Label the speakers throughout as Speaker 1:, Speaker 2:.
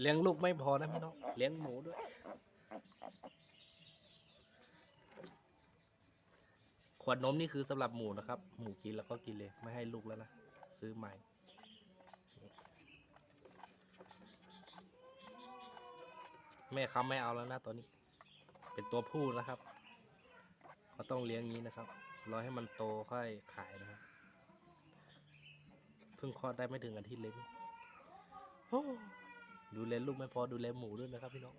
Speaker 1: เลี้ยงลูกไม่พอนะพี่น้องเลี้ยงหมูด้วย ขวดนมนี่คือสำหรับหมูนะครับ หมูกินแล้วก็กินเลยไม่ให้ลูกแล้วนะซื้อใหม่แม่เขาไม่เอาแล้วนะตัวนี้ เป็นตัวผู้นะครับเขาต้องเลี้ยงงี้นะครับรอให้มันโตค่อยขายนะครับเพิ่งคลอดได้ไม่ถึงอาทิตย์เลยนี่โอ้ ดูแลลูกไม่พอดูแลหมูด้วยนะครับพี่น้อง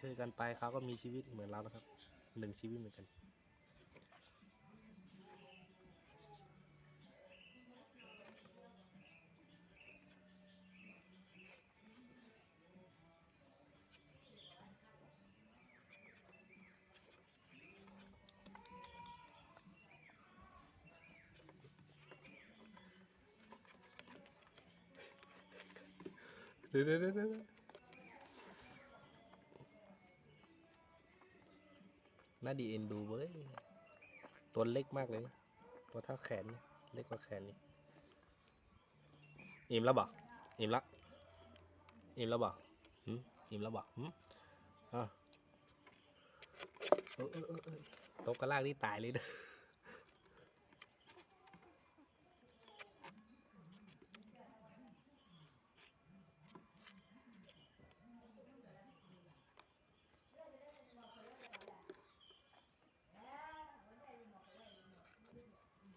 Speaker 1: ช่วยกันไปเขาก็มีชีวิตเหมือนเรานะครับหนึ่งชีวิตเหมือนกัน เดี๋ยวเดี๋ยวเดี๋ยวน่าดีเอ็นดูเว้ย ตัวเล็กมากเลย ตัวเท่าแขนเนี่เล็กกว่าแขนนี่อิ่มแล้วบอกอิ่มล้วอิ่มแล้วบอกหืมอิ่มแล้วบอกหืมอะเอเออเออเออตกกระลากนี่ตายเลยเด้อ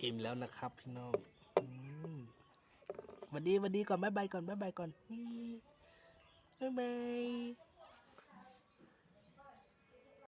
Speaker 1: อิ่มแล้วนะครับพี่น้องวันดีวันดีก่อนบ๊ายบายก่อนบ๊ายบายก่อนบ๊ายบาย